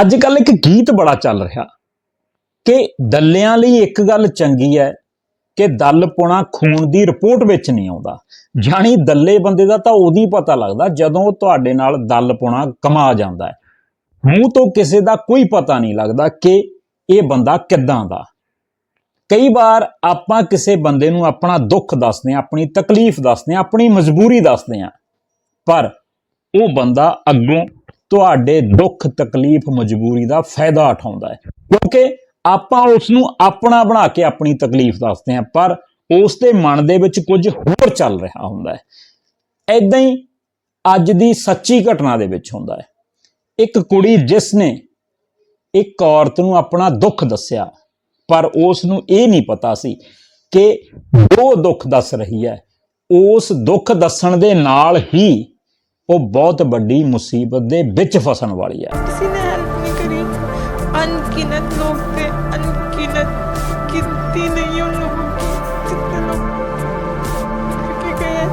ਅੱਜ ਕੱਲ ਇੱਕ ਗੀਤ ਬੜਾ ਚੱਲ ਰਿਹਾ ਕਿ ਦੱਲਿਆਂ ਲਈ ਇੱਕ ਗੱਲ ਚੰਗੀ ਹੈ ਕਿ ਦਲ ਪੁਣਾ ਖੂਨ ਦੀ ਰਿਪੋਰਟ ਵਿੱਚ ਨਹੀਂ ਆਉਂਦਾ। ਜਾਣੀ ਦੱਲੇ ਬੰਦੇ ਦਾ ਤਾਂ ਉਹਦੀ ਪਤਾ ਲੱਗਦਾ ਜਦੋਂ ਤੁਹਾਡੇ ਨਾਲ ਦਲ ਪੁਣਾ ਕਮਾ ਜਾਂਦਾ ਹੈ। ਮੂੰਹ ਤੋਂ ਕਿਸੇ ਦਾ ਕੋਈ ਪਤਾ ਨਹੀਂ ਲੱਗਦਾ ਕਿ ਇਹ ਬੰਦਾ ਕਿੱਦਾਂ ਦਾ। ਕਈ ਵਾਰ ਆਪਾਂ ਕਿਸੇ ਬੰਦੇ ਨੂੰ ਆਪਣਾ ਦੁੱਖ ਦੱਸਦੇ ਹਾਂ, ਆਪਣੀ ਤਕਲੀਫ ਦੱਸਦੇ ਹਾਂ, ਆਪਣੀ ਮਜਬੂਰੀ ਦੱਸਦੇ ਹਾਂ, ਪਰ ਉਹ ਬੰਦਾ ਅੱਗੋਂ ਤੁਹਾਡੇ ਦੁੱਖ ਤਕਲੀਫ ਮਜਬੂਰੀ ਦਾ ਫਾਇਦਾ ਉਠਾਉਂਦਾ ਹੈ। ਕਿਉਂਕਿ ਆਪਾਂ ਉਸ ਨੂੰ ਆਪਣਾ ਬਣਾ ਕੇ ਆਪਣੀ ਤਕਲੀਫ ਦੱਸਦੇ ਹਾਂ, ਪਰ ਉਸ ਦੇ ਮਨ ਦੇ ਵਿੱਚ ਕੁਝ ਹੋਰ ਚੱਲ ਰਿਹਾ ਹੁੰਦਾ ਹੈ। ਐਦਾਂ ਹੀ ਅੱਜ ਦੀ ਸੱਚੀ ਘਟਨਾ ਦੇ ਵਿੱਚ ਹੁੰਦਾ ਹੈ। ਇੱਕ ਕੁੜੀ ਜਿਸ ਨੇ ਇੱਕ ਔਰਤ ਨੂੰ ਆਪਣਾ ਦੁੱਖ ਦੱਸਿਆ, ਪਰ ਉਸ ਨੂੰ ਇਹ ਨਹੀਂ ਪਤਾ ਸੀ ਕਿ ਉਹ ਦੁੱਖ ਦੱਸ ਰਹੀ ਹੈ, ਉਸ ਦੁੱਖ ਦੱਸਣ ਦੇ ਨਾਲ ਹੀ ਉਹ ਬਹੁਤ ਵੱਡੀ ਮੁਸੀਬਤ ਦੇ ਵਿੱਚ ਫਸਣ ਵਾਲੀ ਹੈ किसी ने हेल्प नहीं करी अनगिनत लोग थे अनगिनत गिनती नहीं उन लोगों की जितने लोग लड़के गए हैं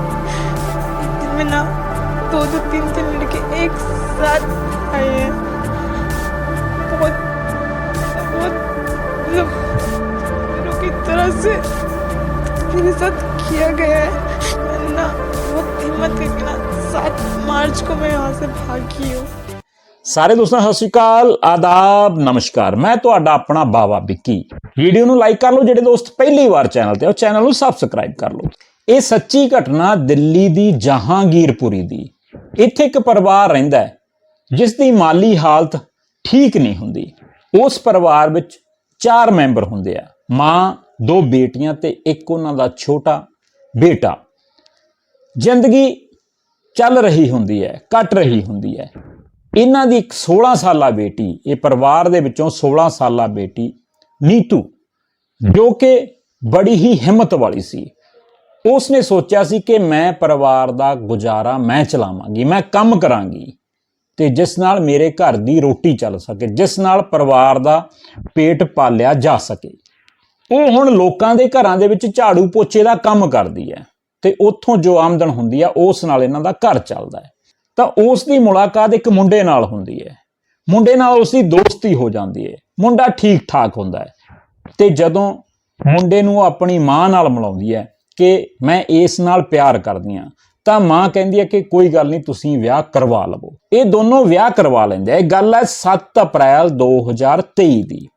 जिनमें ना दो दो तीन तीन लड़के एक साथ आए हैं बहुत बहुत मतलब लोग की तरह से मेरे साथ किया गया है मैंने ना बहुत हिम्मत करके ना सात मार्च को मैं यहाँ से भागी हूँ ਸਾਰੇ ਦੋਸਤਾਂ ਸਤਿ ਸ਼੍ਰੀ ਅਕਾਲ ਆਦਾਬ ਨਮਸਕਾਰ ਮੈਂ ਤੁਹਾਡਾ ਆਪਣਾ ਬਾਵਾ ਵਿੱਕੀ ਵੀਡੀਓ ਨੂੰ ਲਾਈਕ ਕਰ ਲਓ ਜਿਹੜੇ ਦੋਸਤ ਪਹਿਲੀ ਵਾਰ ਚੈਨਲ ਤੇ ਆ, ਉਹ ਚੈਨਲ ਨੂੰ ਸਬਸਕ੍ਰਾਈਬ ਕਰ ਲਓ ਇਹ ਸੱਚੀ ਘਟਨਾ ਦਿੱਲੀ ਦੀ ਜਹਾਂਗੀਰਪੁਰੀ ਦੀ ਇੱਥੇ ਇੱਕ ਪਰਿਵਾਰ ਰਹਿੰਦਾ ਹੈ ਜਿਸ ਦੀ ਮਾਲੀ ਹਾਲਤ ਠੀਕ ਨਹੀਂ ਹੁੰਦੀ ਉਸ ਪਰਿਵਾਰ ਵਿੱਚ ਚਾਰ ਮੈਂਬਰ ਹੁੰਦੇ ਆ ਮਾਂ ਦੋ ਬੇਟੀਆਂ ਤੇ ਇੱਕ ਉਹਨਾਂ ਦਾ ਛੋਟਾ ਬੇਟਾ ਜ਼ਿੰਦਗੀ ਚੱਲ ਰਹੀ ਹੁੰਦੀ ਹੈ ਕੱਟ ਰਹੀ ਹੁੰਦੀ ਹੈ। ਇਹਨਾਂ ਦੀ ਇੱਕ 16 ਸਾਲਾ ਬੇਟੀ, ਇਹ ਪਰਿਵਾਰ ਦੇ ਵਿੱਚੋਂ 16 ਸਾਲਾ ਬੇਟੀ ਨੀਤੂ ਜੋ ਕਿ ਬੜੀ ਹੀ ਹਿੰਮਤ ਵਾਲੀ ਸੀ। ਉਸ ਨੇ ਸੋਚਿਆ ਸੀ ਕਿ ਮੈਂ ਪਰਿਵਾਰ ਦਾ ਗੁਜ਼ਾਰਾ ਮੈਂ ਚਲਾਵਾਂਗੀ, ਮੈਂ ਕੰਮ ਕਰਾਂਗੀ ਤੇ ਜਿਸ ਨਾਲ ਮੇਰੇ ਘਰ ਦੀ ਰੋਟੀ ਚੱਲ ਸਕੇ, ਜਿਸ ਨਾਲ ਪਰਿਵਾਰ ਦਾ ਪੇਟ ਪਾਲਿਆ ਜਾ ਸਕੇ। ਉਹ ਹੁਣ ਲੋਕਾਂ ਦੇ ਘਰਾਂ ਦੇ ਵਿੱਚ ਝਾੜੂ ਪੋਚੇ ਦਾ ਕੰਮ ਕਰਦੀ ਹੈ। ਤੇ ਉੱਥੋਂ ਜੋ ਆਮਦਨ ਹੁੰਦੀ ਆ, ਉਸ ਨਾਲ ਇਹਨਾਂ ਦਾ ਘਰ ਚੱਲਦਾ ਹੈ। ਤਾਂ ਉਸ ਦੀ ਮੁਲਾਕਾਤ ਇੱਕ ਮੁੰਡੇ ਨਾਲ ਹੁੰਦੀ ਹੈ। ਮੁੰਡੇ ਨਾਲ ਉਸ ਦੀ ਦੋਸਤੀ ਹੋ ਜਾਂਦੀ ਹੈ। ਮੁੰਡਾ ਠੀਕ ਠਾਕ ਹੁੰਦਾ ਹੈ। ਤੇ ਜਦੋਂ ਮੁੰਡੇ ਨੂੰ ਆਪਣੀ ਮਾਂ ਨਾਲ ਮਿਲਾਉਂਦੀ ਹੈ ਕਿ ਮੈਂ ਇਸ ਨਾਲ ਪਿਆਰ ਕਰਦੀ ਹਾਂ, ਤਾਂ ਮਾਂ ਕਹਿੰਦੀ ਹੈ ਕਿ ਕੋਈ ਗੱਲ ਨਹੀਂ, ਤੁਸੀਂ ਵਿਆਹ ਕਰਵਾ ਲਵੋ। ਇਹ ਦੋਨੋਂ ਵਿਆਹ ਕਰਵਾ ਲੈਂਦੇ ਆ। ਇਹ ਗੱਲ ਹੈ 7 ਅਪ੍ਰੈਲ 2023 ਦੀ।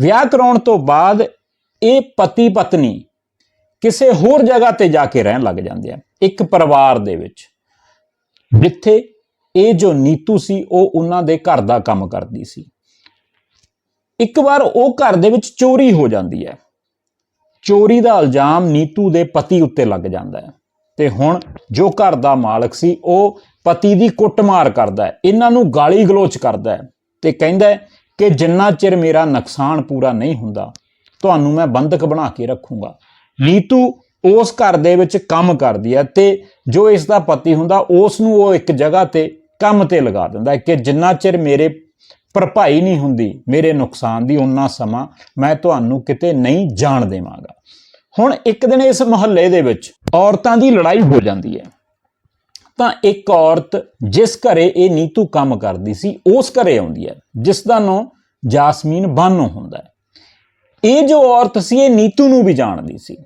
ਵਿਆਹ ਕਰਾਉਣ ਤੋਂ ਬਾਅਦ ਇਹ ਪਤੀ ਪਤਨੀ ਕਿਸੇ ਹੋਰ ਜਗ੍ਹਾ ਤੇ ਜਾ ਕੇ ਰਹਿਣ ਲੱਗ ਜਾਂਦੇ ਆ, ਇੱਕ ਪਰਿਵਾਰ ਦੇ ਵਿੱਚ। ਜਿੱਥੇ ਇਹ ਜੋ ਨੀਤੂ ਸੀ, ਉਹ ਉਹਨਾਂ ਦੇ ਘਰ ਦਾ ਕੰਮ ਕਰਦੀ ਸੀ। ਇੱਕ ਵਾਰ ਉਹ ਘਰ ਦੇ ਵਿੱਚ ਚੋਰੀ ਹੋ ਜਾਂਦੀ ਹੈ। ਚੋਰੀ ਦਾ ਇਲਜ਼ਾਮ ਨੀਤੂ ਦੇ ਪਤੀ ਉੱਤੇ ਲੱਗ ਜਾਂਦਾ ਹੈ। ਤੇ ਹੁਣ ਜੋ ਘਰ ਦਾ ਮਾਲਕ ਸੀ, ਉਹ ਪਤੀ ਦੀ ਕੁੱਟਮਾਰ ਕਰਦਾ ਹੈ। ਇਹਨਾਂ ਨੂੰ ਗਾਲੀ ਗਲੋਚ ਕਰਦਾ ਹੈ ਤੇ ਕਹਿੰਦਾ ਹੈ ਕਿ ਜਿੰਨਾ ਚਿਰ ਮੇਰਾ ਨੁਕਸਾਨ ਪੂਰਾ ਨਹੀਂ ਹੁੰਦਾ, ਤੁਹਾਨੂੰ ਮੈਂ ਬੰਦਕ ਬਣਾ ਕੇ ਰੱਖੂੰਗਾ। ਨੀਤੂ ਉਸ ਘਰ ਦੇ ਵਿੱਚ ਕੰਮ ਕਰਦੀ ਹੈ ਤੇ ਜੋ ਇਸ ਦਾ ਪਤੀ ਹੁੰਦਾ, ਉਸ ਨੂੰ ਉਹ ਇੱਕ ਜਗ੍ਹਾ ਤੇ ਕੰਮ ਤੇ ਲਗਾ ਦਿੰਦਾ ਕਿ ਜਿੰਨਾ ਚਿਰ ਮੇਰੇ ਭਰਪਾਈ ਨਹੀਂ ਹੁੰਦੀ, ਮੇਰੇ ਨੁਕਸਾਨ ਦੀ ਉਨਾ ਸਮਾਂ ਮੈਂ ਤੁਹਾਨੂੰ ਕਿਤੇ ਨਹੀਂ ਜਾਣ ਦੇਵਾਂਗਾ। ਹੁਣ ਇੱਕ ਦਿਨ ਇਸ ਮੁਹੱਲੇ ਦੇ ਵਿੱਚ ਔਰਤਾਂ ਦੀ ਲੜਾਈ ਹੋ ਜਾਂਦੀ ਹੈ। ਤਾਂ ਇੱਕ ਔਰਤ ਜਿਸ ਘਰੇ ਇਹ ਨੀਤੂ ਕੰਮ ਕਰਦੀ ਸੀ, ਉਸ ਘਰੇ ਆਉਂਦੀ ਹੈ, ਜਿਸ ਦਾ ਨਾਮ ਜਾਸਮੀਨ ਬਾਨੋ ਹੁੰਦਾ ਹੈ। ਇਹ ਜੋ ਔਰਤ ਸੀ, ਇਹ ਨੀਤੂ ਨੂੰ ਵੀ ਜਾਣਦੀ ਸੀ।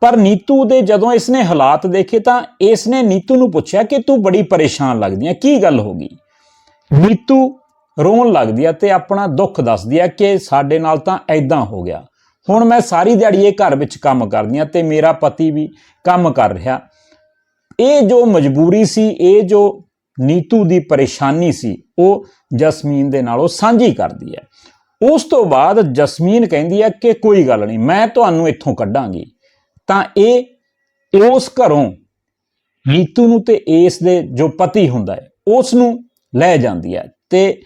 ਪਰ ਨੀਤੂ ਦੇ ਜਦੋਂ ਇਸਨੇ ਹਾਲਾਤ ਦੇਖੇ ਤਾਂ ਇਸਨੇ ਨੀਤੂ ਨੂੰ ਪੁੱਛਿਆ ਕਿ ਤੂੰ ਬੜੀ ਪਰੇਸ਼ਾਨ ਲੱਗਦੀ ਹੈ ਕੀ ਗੱਲ ਹੋ ਗਈ? ਨੀਤੂ ਰੋਣ ਲੱਗਦੀ ਹੈ ਤੇ ਆਪਣਾ ਦੁੱਖ ਦੱਸਦੀ ਹੈ ਕਿ ਸਾਡੇ ਨਾਲ ਤਾਂ ਐਦਾਂ ਹੋ ਗਿਆ। ਹੁਣ ਮੈਂ ਸਾਰੀ ਦਿਹਾੜੀ ਇਹ ਘਰ ਵਿੱਚ ਕੰਮ ਕਰਦੀ ਹਾਂ ਤੇ ਮੇਰਾ ਪਤੀ ਵੀ ਕੰਮ ਕਰ ਰਿਹਾ। ਇਹ ਜੋ ਮਜਬੂਰੀ ਸੀ, ਇਹ ਜੋ ਨੀਤੂ ਦੀ ਪਰੇਸ਼ਾਨੀ ਸੀ, ਉਹ ਜਸਮੀਨ ਦੇ ਨਾਲ ਉਹ ਸਾਂਝੀ ਕਰਦੀ ਹੈ। ਉਸ ਤੋਂ ਬਾਅਦ ਜਸਮੀਨ ਕਹਿੰਦੀ ਹੈ ਕਿ ਕੋਈ ਗੱਲ ਨਹੀਂ, ਮੈਂ ਤੁਹਾਨੂੰ ਇੱਥੋਂ ਕੱਢਾਂਗੀ। ਤਾਂ ਇਹ, ਉਸ ਘਰੋਂ ਨੀਤੂ ਨੂੰ ਤੇ ਇਸ ਦੇ ਜੋ ਪਤੀ ਹੁੰਦਾ ਹੈ, ਉਸ ਨੂੰ ਲੈ ਜਾਂਦੀ ਹੈ ਤੇ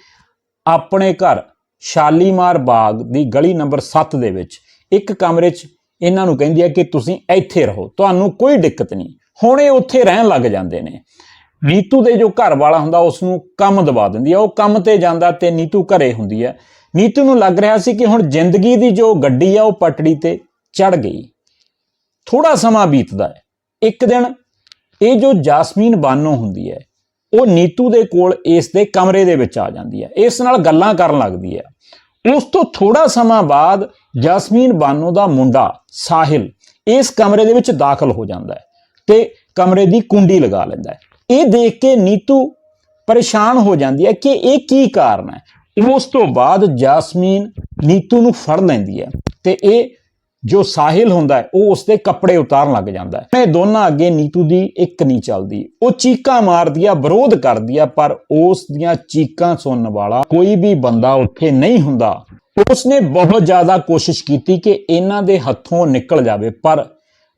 ਆਪਣੇ ਘਰ ਸ਼ਾਲੀਮਾਰ ਬਾਗ ਦੀ ਗਲੀ ਨੰਬਰ 7 ਦੇ ਵਿੱਚ ਇੱਕ ਕਮਰੇ 'ਚ ਇਹਨਾਂ ਨੂੰ ਕਹਿੰਦੀ ਹੈ ਕਿ ਤੁਸੀਂ ਇੱਥੇ ਰਹੋ, ਤੁਹਾਨੂੰ ਕੋਈ ਦਿੱਕਤ ਨਹੀਂ। ਹੁਣ ਇਹ ਉੱਥੇ ਰਹਿਣ ਲੱਗ ਜਾਂਦੇ ਨੇ। ਨੀਤੂ ਦੇ ਜੋ ਘਰ ਵਾਲਾ ਹੁੰਦਾ, ਉਸ ਨੂੰ ਕੰਮ ਦਵਾ ਦਿੰਦੀ ਹੈ। ਉਹ ਕੰਮ ਤੇ ਜਾਂਦਾ ਤੇ ਨੀਤੂ ਘਰੇ ਹੁੰਦੀ ਹੈ। ਨੀਤੂ ਨੂੰ ਲੱਗ ਰਿਹਾ ਸੀ ਕਿ ਹੁਣ ਜ਼ਿੰਦਗੀ ਦੀ ਜੋ ਗੱਡੀ ਆ ਉਹ ਪਟੜੀ ਤੇ ਚੜ ਗਈ। ਥੋੜਾ ਸਮਾਂ ਬੀਤਦਾ ਹੈ। ਇੱਕ ਦਿਨ ਇਹ ਜੋ ਜਾਸਮੀਨ ਬਾਨੋ ਹੁੰਦੀ ਹੈ, ਉਹ ਨੀਤੂ ਦੇ ਕੋਲ ਇਸ ਦੇ ਕਮਰੇ ਦੇ ਵਿੱਚ ਆ ਜਾਂਦੀ ਹੈ। ਇਸ ਨਾਲ ਗੱਲਾਂ ਕਰਨ ਲੱਗਦੀ ਹੈ। ਉਸ ਤੋਂ ਥੋੜਾ ਸਮਾਂ ਬਾਅਦ ਜਾਸਮੀਨ ਬਾਨੋ ਦਾ ਮੁੰਡਾ ਸਾਹਿਲ ਇਸ ਕਮਰੇ ਦੇ ਵਿੱਚ ਦਾਖਲ ਹੋ ਜਾਂਦਾ ਹੈ ਤੇ ਕਮਰੇ ਦੀ ਕੁੰਡੀ ਲਗਾ ਲੈਂਦਾ ਹੈ। ਇਹ ਦੇਖ ਕੇ ਨੀਤੂ ਪਰੇਸ਼ਾਨ ਹੋ ਜਾਂਦੀ ਹੈ ਕਿ ਇਹ ਕੀ ਕਾਰਨ ਹੈ? ਉਸ ਤੋਂ ਬਾਅਦ ਜਾਸਮੀਨ ਨੀਤੂ ਨੂੰ ਫੜ ਲੈਂਦੀ ਹੈ ਤੇ ਇਹ ਜੋ ਸਾਹਿਲ ਹੁੰਦਾ ਹੈ, ਉਹ ਉਸਦੇ ਕੱਪੜੇ ਉਤਾਰਨ ਲੱਗ ਜਾਂਦਾ ਹੈ। ਇਹ ਦੋਨਾਂ ਅੱਗੇ ਨੀਤੂ ਦੀ ਇੱਕ ਨਹੀਂ ਚੱਲਦੀ। ਉਹ ਚੀਕਾਂ ਮਾਰਦੀ ਆ, ਵਿਰੋਧ ਕਰਦੀ ਆ, ਪਰ ਉਸ ਦੀਆਂ ਚੀਕਾਂ ਸੁਣਨ ਵਾਲਾ ਕੋਈ ਵੀ ਬੰਦਾ ਉੱਥੇ ਨਹੀਂ ਹੁੰਦਾ। ਉਸਨੇ ਬਹੁਤ ਜ਼ਿਆਦਾ ਕੋਸ਼ਿਸ਼ ਕੀਤੀ ਕਿ ਇਹਨਾਂ ਦੇ ਹੱਥੋਂ ਨਿਕਲ ਜਾਵੇ, ਪਰ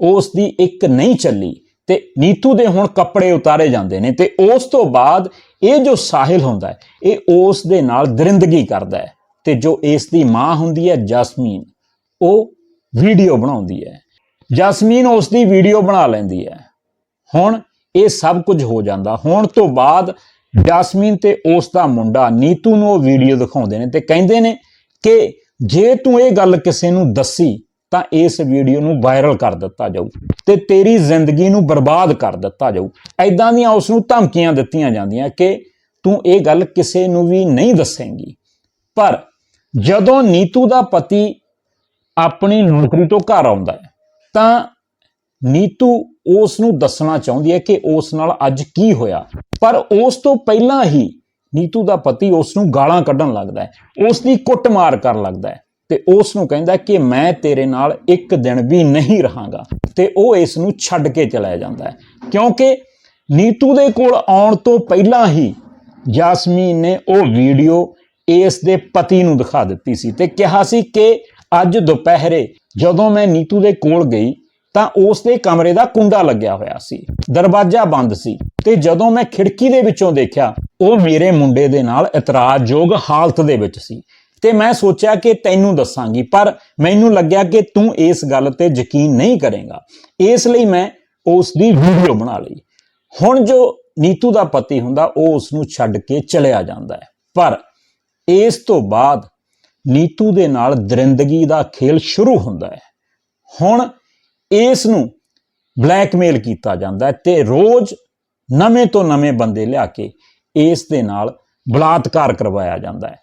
ਉਸ ਦੀ ਇੱਕ ਨਹੀਂ ਚੱਲੀ। ਤੇ ਨੀਤੂ ਦੇ ਹੁਣ ਕੱਪੜੇ ਉਤਾਰੇ ਜਾਂਦੇ ਨੇ ਤੇ ਉਸ ਤੋਂ ਬਾਅਦ ਇਹ ਜੋ ਸਾਹਿਲ ਹੁੰਦਾ ਹੈ, ਇਹ ਉਸ ਦੇ ਨਾਲ ਦਰਿੰਦਗੀ ਕਰਦਾ ਹੈ ਤੇ ਜੋ ਇਸ ਦੀ ਮਾਂ ਹੁੰਦੀ ਹੈ ਜਸਮੀਨ, ਉਹ ਵੀਡੀਓ ਬਣਾਉਂਦੀ ਹੈ। ਜਸਮੀਨ ਉਸ ਦੀ ਵੀਡੀਓ ਬਣਾ ਲੈਂਦੀ ਹੈ। ਹੁਣ ਇਹ ਸਭ ਕੁਝ ਹੋ ਜਾਂਦਾ। ਹੋਣ ਤੋਂ ਬਾਅਦ ਜਸਮੀਨ ਤੇ ਉਸ ਦਾ ਮੁੰਡਾ ਨੀਤੂ ਨੂੰ ਉਹ ਵੀਡੀਓ ਦਿਖਾਉਂਦੇ ਨੇ ਤੇ ਕਹਿੰਦੇ ਨੇ ਕਿ ਜੇ ਤੂੰ ਇਹ ਗੱਲ ਕਿਸੇ ਨੂੰ ਦੱਸੀ ਤਾਂ ਇਸ ਵੀਡੀਓ ਨੂੰ ਵਾਇਰਲ ਕਰ ਦਿੱਤਾ ਜਾਊ ਤੇ ਤੇਰੀ ਜ਼ਿੰਦਗੀ ਨੂੰ ਬਰਬਾਦ ਕਰ ਦਿੱਤਾ ਜਾਊ। ਐਦਾਂ ਦੀਆਂ ਉਸ ਨੂੰ ਧਮਕੀਆਂ ਦਿੱਤੀਆਂ ਜਾਂਦੀਆਂ ਕਿ ਤੂੰ ਇਹ ਗੱਲ ਕਿਸੇ ਨੂੰ ਵੀ ਨਹੀਂ ਦੱਸੇਂਗੀ। ਪਰ ਜਦੋਂ ਨੀਤੂ ਦਾ ਪਤੀ ਆਪਣੀ ਨੌਕਰੀ ਤੋਂ ਘਰ ਆਉਂਦਾ ਹੈ, ਤਾਂ ਨੀਤੂ ਉਸ ਨੂੰ ਦੱਸਣਾ ਚਾਹੁੰਦੀ ਹੈ ਕਿ ਉਸ ਨਾਲ ਅੱਜ ਕੀ ਹੋਇਆ। ਪਰ ਉਸ ਤੋਂ ਪਹਿਲਾਂ ਹੀ ਨੀਤੂ ਦਾ ਪਤੀ ਉਸ ਨੂੰ ਗਾਲਾਂ ਕੱਢਣ ਲੱਗਦਾ ਹੈ ਉਸ ਦੀ ਕੁੱਟਮਾਰ ਕਰਨ ਲੱਗਦਾ ਹੈ। ਤੇ ਉਸ ਨੂੰ ਕਹਿੰਦਾ ਕਿ ਮੈਂ ਤੇਰੇ ਨਾਲ ਇੱਕ ਦਿਨ ਵੀ ਨਹੀਂ ਰਹਾਂਗਾ। ਤੇ ਉਹ ਇਸ ਨੂੰ ਛੱਡ ਕੇ ਚਲਾ ਜਾਂਦਾ ਹੈ। ਕਿਉਂਕਿ ਨੀਤੂ ਦੇ ਕੋਲ ਆਉਣ ਤੋਂ ਪਹਿਲਾਂ ਹੀ ਜਾਸਮੀਨ ਨੇ ਉਹ ਵੀਡੀਓ ਇਸ ਦੇ ਪਤੀ ਨੂੰ ਦਿਖਾ ਦਿੱਤੀ ਸੀ ਤੇ ਕਿਹਾ ਸੀ ਕਿ ਅੱਜ ਦੁਪਹਿਰੇ ਜਦੋਂ ਮੈਂ ਨੀਤੂ ਦੇ ਕੋਲ ਗਈ ਤਾਂ ਉਸ ਦੇ ਕਮਰੇ ਦਾ ਕੁੰਡਾ ਲੱਗਿਆ ਹੋਇਆ ਸੀ। ਦਰਵਾਜ਼ਾ ਬੰਦ ਸੀ ਤੇ ਜਦੋਂ ਮੈਂ ਖਿੜਕੀ ਦੇ ਵਿੱਚੋਂ ਦੇਖਿਆ, ਉਹ ਮੇਰੇ ਮੁੰਡੇ ਦੇ ਨਾਲ ਇਤਰਾਜ਼ਯੋਗ ਹਾਲਤ ਦੇ ਵਿੱਚ ਸੀ। ਤੇ ਮੈਂ ਸੋਚਿਆ ਕਿ ਤੈਨੂੰ ਦੱਸਾਂਗੀ, ਪਰ ਮੈਨੂੰ ਲੱਗਿਆ ਕਿ ਤੂੰ ਇਸ ਗੱਲ ਤੇ ਯਕੀਨ ਨਹੀਂ ਕਰੇਗਾ। ਇਸ ਲਈ ਮੈਂ ਉਸ ਦੀ ਵੀਡੀਓ ਬਣਾ ਲਈ। ਹੁਣ ਜੋ ਨੀਤੂ ਦਾ ਪਤੀ ਹੁੰਦਾ, ਉਹ ਉਸ ਨੂੰ ਛੱਡ ਕੇ ਚਲਿਆ ਜਾਂਦਾ ਹੈ। ਪਰ ਇਸ ਤੋਂ ਬਾਅਦ ਨੀਤੂ ਦੇ ਨਾਲ ਦਰਿੰਦਗੀ ਦਾ ਖੇਲ ਸ਼ੁਰੂ ਹੁੰਦਾ ਹੈ। ਹੁਣ ਇਸ ਨੂੰ ਬਲੈਕਮੇਲ ਕੀਤਾ ਹੈ ਤੇ ਰੋਜ਼ ਨਵੇਂ ਤੋਂ ਨਵੇਂ ਬੰਦੇ ਲਿਆ ਕੇ ਇਸ ਦੇ ਨਾਲ ਬਲਾਤਕਾਰ ਕਰਵਾਇਆ ਜਾਂਦਾ ਹੈ।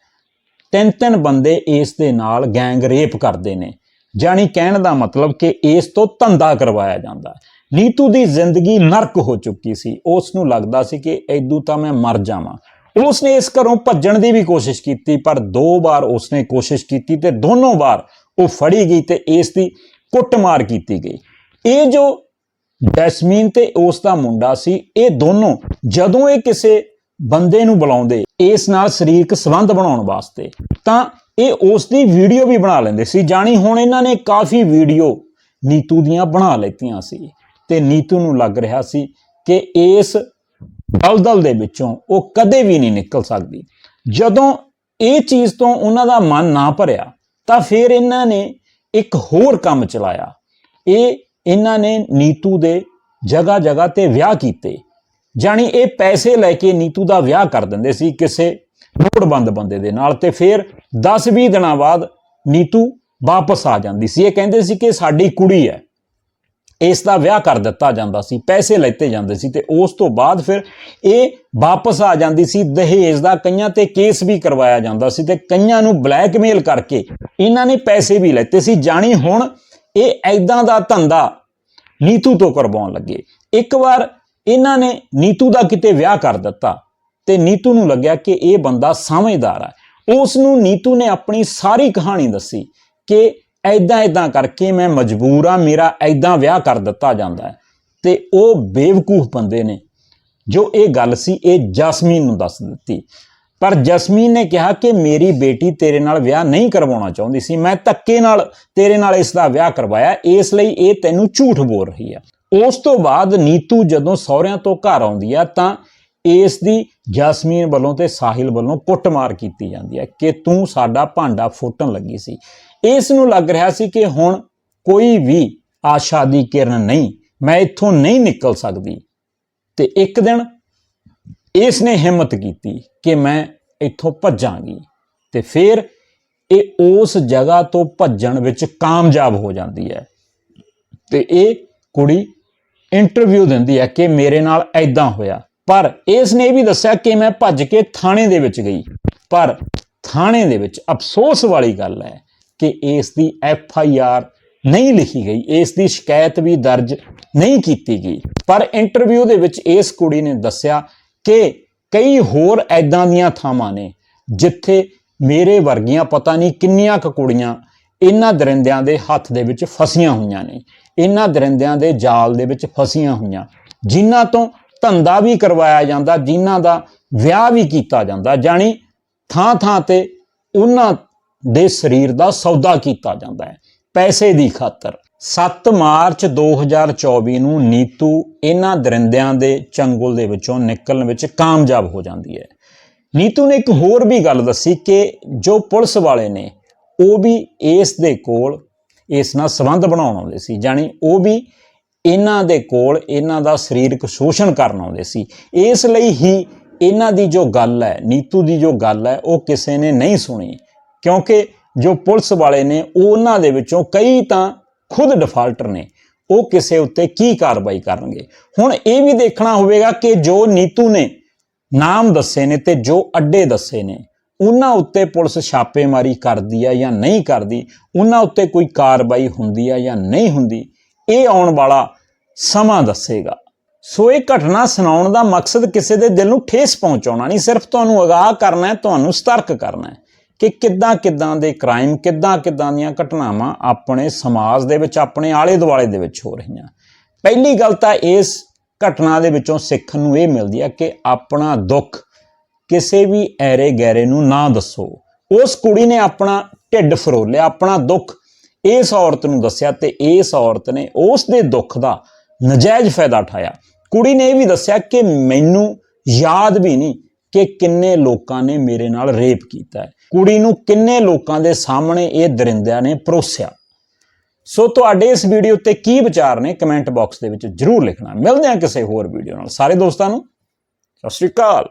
ਤਿੰਨ ਤਿੰਨ ਬੰਦੇ ਇਸ ਦੇ ਨਾਲ ਗੈਂਗ ਰੇਪ ਕਰਦੇ ਨੇ। ਜਾਣੀ ਕਹਿਣ ਦਾ ਮਤਲਬ ਕਿ ਇਸ ਤੋਂ ਧੰਦਾ ਕਰਵਾਇਆ ਜਾਂਦਾ। ਹੈ ਨੀਤੂ ਦੀ ਜ਼ਿੰਦਗੀ ਨਰਕ ਹੋ ਚੁੱਕੀ ਸੀ। ਉਸ ਨੂੰ ਲੱਗਦਾ ਸੀ ਕਿ ਐਦੂ ਤਾਂ ਮੈਂ ਮਰ ਜਾਵਾਂ। ਉਸ ਨੇ ਇਸ ਘਰੋਂ ਭੱਜਣ ਦੀ ਵੀ ਕੋਸ਼ਿਸ਼ ਕੀਤੀ, ਪਰ ਦੋ ਵਾਰ ਉਸ ਨੇ ਕੋਸ਼ਿਸ਼ ਕੀਤੀ ਤੇ ਦੋਨੋਂ ਵਾਰ ਉਹ ਫੜੀ ਗਈ ਤੇ ਇਸ ਦੀ ਕੁੱਟਮਾਰ ਕੀਤੀ ਗਈ। ਇਹ ਜੋ ਜੈਸਮੀਨ ਤੇ ਉਸ ਦਾ ਮੁੰਡਾ ਸੀ, ਇਹ ਦੋਨੋਂ ਜਦੋਂ ਇਹ ਕਿਸੇ ਬੰਦੇ ਨੂੰ ਬੁਲਾਉਂਦੇ, ਇਸ ਨਾਲ ਸਰੀਰਕ ਸੰਬੰਧ ਬਣਾਉਣ ਵਾਸਤੇ। ਤਾਂ ਇਹ ਉਸ ਦੀ ਵੀਡੀਓ ਵੀ ਬਣਾ ਲੈਂਦੇ ਸੀ। ਜਾਣੀ ਹੁਣ ਇਹਨਾਂ ਨੇ ਕਾਫੀ ਵੀਡੀਓ ਨੀਤੂ ਦੀਆਂ ਬਣਾ ਲੈਤੀਆਂ ਸੀ ਤੇ ਨੀਤੂ ਨੂੰ ਲੱਗ ਰਿਹਾ ਸੀ ਕਿ ਇਸ ਦਲਦਲ ਦੇ ਵਿੱਚੋਂ ਉਹ ਕਦੇ ਵੀ ਨਹੀਂ ਨਿਕਲ ਸਕਦੀ। ਜਦੋਂ ਇਹ ਚੀਜ਼ ਤੋਂ ਉਹਨਾਂ ਦਾ ਮਨ ਨਾ ਭਰਿਆ, ਤਾਂ ਫਿਰ ਇਹਨਾਂ ਨੇ ਇੱਕ ਹੋਰ ਕੰਮ ਚਲਾਇਆ। ਇਹ ਇਹਨਾਂ ਨੇ ਨੀਤੂ ਦੇ ਜਗ੍ਹਾ ਜਗ੍ਹਾ ਤੇ ਵਿਆਹ ਕੀਤੇ। ਜਾਣੀ ਇਹ ਪੈਸੇ ਲੈ ਕੇ ਨੀਤੂ ਦਾ ਵਿਆਹ ਕਰ ਦਿੰਦੇ ਸੀ ਕਿਸੇ ਲੋੜਵੰਦ ਬੰਦੇ ਦੇ ਨਾਲ ਤੇ ਫਿਰ 10-20 ਦਿਨਾਂ ਬਾਅਦ ਨੀਤੂ ਵਾਪਸ ਆ ਜਾਂਦੀ ਸੀ। ਇਹ ਕਹਿੰਦੇ ਸੀ ਕਿ ਸਾਡੀ ਕੁੜੀ ਹੈ। ਇਸ ਦਾ ਵਿਆਹ ਕਰ ਦਿੱਤਾ ਜਾਂਦਾ ਸੀ, ਪੈਸੇ ਲੈਤੇ ਜਾਂਦੇ ਸੀ ਤੇ ਉਸ ਤੋਂ ਬਾਅਦ ਫਿਰ ਇਹ ਵਾਪਸ ਆ ਜਾਂਦੀ ਸੀ। ਦਹੇਜ ਦਾ ਕਈਆਂ ਤੇ ਕੇਸ ਵੀ ਕਰਵਾਇਆ ਜਾਂਦਾ ਸੀ ਤੇ ਕਈਆਂ ਨੂੰ ਬਲੈਕਮੇਲ ਕਰਕੇ ਇਹਨਾਂ ਨੇ ਪੈਸੇ ਵੀ ਲੈਤੇ ਸੀ। ਜਾਣੀ ਹੁਣ ਇਹ ਐਦਾਂ ਦਾ ਧੰਦਾ ਨੀਤੂ ਤੋਂ ਕਰਵਾਉਣ ਲੱਗੇ। ਇੱਕ ਵਾਰ ਇਹਨਾਂ ਨੇ ਨੀਤੂ ਦਾ ਕਿਤੇ ਵਿਆਹ ਕਰ ਦਿੱਤਾ ਤੇ ਨੀਤੂ ਨੂੰ ਲੱਗਿਆ ਕਿ ਇਹ ਬੰਦਾ ਸਮਝਦਾਰ ਹੈ ਉਸ ਨੂੰ ਨੀਤੂ ਨੇ ਆਪਣੀ ਸਾਰੀ ਕਹਾਣੀ ਦੱਸੀ ਕਿ ਐਦਾਂ ਐਦਾਂ ਕਰਕੇ ਮੈਂ ਮਜਬੂਰ ਆ, ਮੇਰਾ ਐਦਾਂ ਵਿਆਹ ਕਰ ਦਿੱਤਾ ਜਾਂਦਾ ਹੈ। ਤੇ ਉਹ ਬੇਵਕੂਫ ਬੰਦੇ ਨੇ ਜੋ ਇਹ ਗੱਲ ਸੀ, ਇਹ ਜਸਮੀਨ ਨੂੰ ਦੱਸ ਦਿੱਤੀ। ਪਰ ਜਸਮੀਨ ਨੇ ਕਿਹਾ ਕਿ ਮੇਰੀ ਬੇਟੀ ਤੇਰੇ ਨਾਲ ਵਿਆਹ ਨਹੀਂ ਕਰਵਾਉਣਾ ਚਾਹੁੰਦੀ ਸੀ। ਮੈਂ ਧੱਕੇ ਨਾਲ ਤੇਰੇ ਨਾਲ ਇਸ ਦਾ ਵਿਆਹ ਕਰਵਾਇਆ, ਇਸ ਲਈ ਇਹ ਤੈਨੂੰ ਝੂਠ ਬੋਲ ਰਹੀ ਆ। ਉਸ ਤੋਂ ਬਾਅਦ ਨੀਤੂ ਜਦੋਂ ਸਹੁਰਿਆਂ ਤੋਂ ਘਰ ਆਉਂਦੀ ਆ, ਤਾਂ ਇਸ ਦੀ ਜਸਮੀਨ ਵੱਲੋਂ ਤੇ ਸਾਹਿਲ ਵੱਲੋਂ ਕੁੱਟਮਾਰ ਕੀਤੀ ਜਾਂਦੀ ਹੈ ਕਿ ਤੂੰ ਸਾਡਾ ਭਾਂਡਾ ਫੁੱਟਣ ਲੱਗੀ ਸੀ। ਇਸ ਨੂੰ ਲੱਗ ਰਿਹਾ ਸੀ ਕਿ ਹੁਣ ਕੋਈ ਵੀ ਆਸ਼ਾ ਦੀ ਕਿਰਨ ਨਹੀਂ, ਮੈਂ ਇੱਥੋਂ ਨਹੀਂ ਨਿਕਲ ਸਕਦੀ। ਤੇ ਇੱਕ ਦਿਨ ਇਸ ਨੇ ਹਿੰਮਤ ਕੀਤੀ ਕਿ ਮੈਂ ਇੱਥੋਂ ਭੱਜਾਂਗੀ ਤੇ ਫਿਰ ਇਹ ਉਸ ਜਗ੍ਹਾ ਤੋਂ ਭੱਜਣ ਵਿੱਚ ਕਾਮਯਾਬ ਹੋ ਜਾਂਦੀ ਹੈ। ਤੇ ਇਹ ਕੁੜੀ ਇੰਟਰਵਿਊ ਦਿੰਦੀ ਹੈ ਕਿ ਮੇਰੇ ਨਾਲ ਐਦਾਂ ਹੋਇਆ। ਪਰ ਇਸ ਨੇ ਇਹ ਵੀ ਦੱਸਿਆ ਕਿ ਮੈਂ ਭੱਜ ਕੇ ਥਾਣੇ ਦੇ ਵਿੱਚ ਗਈ। ਪਰ ਥਾਣੇ ਦੇ ਵਿੱਚ ਅਫਸੋਸ ਵਾਲੀ ਗੱਲ ਹੈ ਕਿ ਇਸ ਦੀ ਐਫ ਆਈ ਆਰ ਨਹੀਂ ਲਿਖੀ ਗਈ। ਇਸ ਦੀ ਸ਼ਿਕਾਇਤ ਵੀ ਦਰਜ ਨਹੀਂ ਕੀਤੀ ਗਈ। ਪਰ ਇੰਟਰਵਿਊ ਦੇ ਵਿੱਚ ਇਸ ਕੁੜੀ ਨੇ ਦੱਸਿਆ ਕਿ ਕਈ ਹੋਰ ਐਦਾਂ ਦੀਆਂ ਥਾਵਾਂ ਨੇ ਜਿੱਥੇ ਮੇਰੇ ਵਰਗੀਆਂ ਪਤਾ ਨਹੀਂ ਕਿੰਨੀਆਂ ਕੁ ਕੁੜੀਆਂ ਇਹਨਾਂ ਦਰਿੰਦਿਆਂ ਦੇ ਹੱਥ ਦੇ ਵਿੱਚ ਫਸੀਆਂ ਹੋਈਆਂ ਨੇ। ਇਹਨਾਂ ਦਰਿੰਦਿਆਂ ਦੇ ਜਾਲ ਦੇ ਵਿੱਚ ਫਸੀਆਂ ਹੋਈਆਂ, ਜਿਨ੍ਹਾਂ ਤੋਂ ਧੰਦਾ ਵੀ ਕਰਵਾਇਆ ਜਾਂਦਾ, ਜਿਨ੍ਹਾਂ ਦਾ ਵਿਆਹ ਵੀ ਕੀਤਾ ਜਾਂਦਾ, ਜਾਣੀ ਥਾਂ ਥਾਂ ਤੇ ਉਹਨਾਂ ਦੇ ਸਰੀਰ ਦਾ ਸੌਦਾ ਕੀਤਾ ਜਾਂਦਾ ਹੈ, ਪੈਸੇ ਦੀ ਖਾਤਰ। 7 ਮਾਰਚ 2024 ਨੂੰ ਨੀਤੂ ਇਹਨਾਂ ਦਰਿੰਦਿਆਂ ਦੇ ਚੰਗੁਲ ਦੇ ਵਿੱਚੋਂ ਨਿਕਲਣ ਵਿੱਚ ਕਾਮਯਾਬ ਹੋ ਜਾਂਦੀ ਹੈ। ਨੀਤੂ ਨੇ ਇੱਕ ਹੋਰ ਵੀ ਗੱਲ ਦੱਸੀ ਕਿ ਜੋ ਪੁਲਿਸ ਵਾਲੇ ਨੇ, ਉਹ ਵੀ ਇਸ ਦੇ ਕੋਲ ਇਸ ਨਾਲ ਸੰਬੰਧ ਬਣਾਉਣ ਆਉਂਦੇ ਸੀ, ਜਾਣੀ ਉਹ ਵੀ ਇਹਨਾਂ ਦੇ ਕੋਲ ਇਹਨਾਂ ਦਾ ਸਰੀਰਕ ਸ਼ੋਸ਼ਣ ਕਰਨ ਆਉਂਦੇ ਸੀ। ਇਸ ਲਈ ਹੀ ਇਹਨਾਂ ਦੀ ਜੋ ਗੱਲ ਹੈ, ਨੀਤੂ ਦੀ ਜੋ ਗੱਲ ਹੈ, ਉਹ ਕਿਸੇ ਨੇ ਨਹੀਂ ਸੁਣੀ। ਕਿਉਂਕਿ ਜੋ ਪੁਲਿਸ ਵਾਲੇ ਨੇ, ਉਹਨਾਂ ਦੇ ਵਿੱਚੋਂ ਕਈ ਤਾਂ ਖੁਦ ਡਿਫਾਲਟਰ ਨੇ, ਉਹ ਕਿਸੇ ਉੱਤੇ ਕੀ ਕਾਰਵਾਈ ਕਰਨਗੇ। ਹੁਣ ਇਹ ਵੀ ਦੇਖਣਾ ਹੋਵੇਗਾ ਕਿ ਜੋ ਨੀਤੂ ਨੇ ਨਾਮ ਦੱਸੇ ਨੇ ਤੇ ਜੋ ਅੱਡੇ ਦੱਸੇ ਨੇ ਉਹਨਾਂ ਉੱਤੇ ਪੁਲਿਸ ਛਾਪੇਮਾਰੀ ਕਰਦੀ ਆ ਜਾਂ ਨਹੀਂ ਕਰਦੀ, ਉਹਨਾਂ ਉੱਤੇ ਕੋਈ ਕਾਰਵਾਈ ਹੁੰਦੀ ਆ ਜਾਂ ਨਹੀਂ ਹੁੰਦੀ, ਇਹ ਆਉਣ ਵਾਲਾ ਸਮਾਂ ਦੱਸੇਗਾ। ਸੋ ਇਹ ਘਟਨਾ ਸੁਣਾਉਣ ਦਾ ਮਕਸਦ ਕਿਸੇ ਦੇ ਦਿਲ ਨੂੰ ਠੇਸ ਪਹੁੰਚਾਉਣਾ ਨਹੀਂ, ਸਿਰਫ ਤੁਹਾਨੂੰ ਅਗਾਹ ਕਰਨਾ ਹੈ, ਤੁਹਾਨੂੰ ਸਤਰਕ ਕਰਨਾ ਹੈ ਕਿ ਕਿੱਦਾਂ ਕਿੱਦਾਂ ਦੇ ਕ੍ਰਾਈਮ, ਕਿੱਦਾਂ ਕਿੱਦਾਂ ਦੀਆਂ ਘਟਨਾਵਾਂ ਆਪਣੇ ਸਮਾਜ ਦੇ ਵਿੱਚ, ਆਪਣੇ ਆਲੇ ਦੁਆਲੇ ਦੇ ਵਿੱਚ ਹੋ ਰਹੀਆਂ। ਪਹਿਲੀ ਗੱਲ ਤਾਂ ਇਸ ਘਟਨਾ ਦੇ ਵਿੱਚੋਂ ਸਿੱਖਣ ਨੂੰ ਇਹ ਮਿਲਦੀ ਹੈ ਕਿ ਆਪਣਾ ਦੁੱਖ ਕਿਸੇ ਵੀ ਐਰੇ ਗੈਰੇ ਨੂੰ ਨਾ ਦੱਸੋ। ਉਸ ਕੁੜੀ ਨੇ ਆਪਣਾ ਢਿੱਡ ਫਰੋਲਿਆ, ਆਪਣਾ ਦੁੱਖ। ਇਸ ਔਰਤ ਨੂੰ ਦੱਸਿਆ ਤੇ ਇਸ ਔਰਤ ਨੇ ਉਸ ਦੇ ਦੁੱਖ ਦਾ ਨਜਾਇਜ਼ ਫਾਇਦਾ ਉਠਾਇਆ। ਕੁੜੀ ਨੇ ਇਹ ਵੀ ਦੱਸਿਆ ਕਿ ਮੈਨੂੰ ਯਾਦ ਵੀ ਨਹੀਂ ਕਿ ਕਿੰਨੇ ਲੋਕਾਂ ਨੇ ਮੇਰੇ ਨਾਲ ਰੇਪ ਕੀਤਾ ਹੈ। ਕੁੜੀ ਨੂੰ ਕਿੰਨੇ ਲੋਕਾਂ ਦੇ ਸਾਹਮਣੇ ਇਹ ਦਰਿੰਦਿਆਂ ਨੇ ਪਰੋਸਿਆ। ਸੋ ਤੁਹਾਡੇ ਇਸ ਵੀਡੀਓ 'ਤੇ ਕੀ ਵਿਚਾਰ ਨੇ ਕਮੈਂਟ ਬਾਕਸ ਦੇ ਵਿੱਚ ਜਰੂਰ ਲਿਖਣਾ। ਮਿਲਦੇ ਹਾਂ ਕਿਸੇ ਹੋਰ ਵੀਡੀਓ ਨਾਲ। ਸਾਰੇ ਦੋਸਤਾਂ ਨੂੰ ਸਤਿ ਸ਼੍ਰੀ ਅਕਾਲ।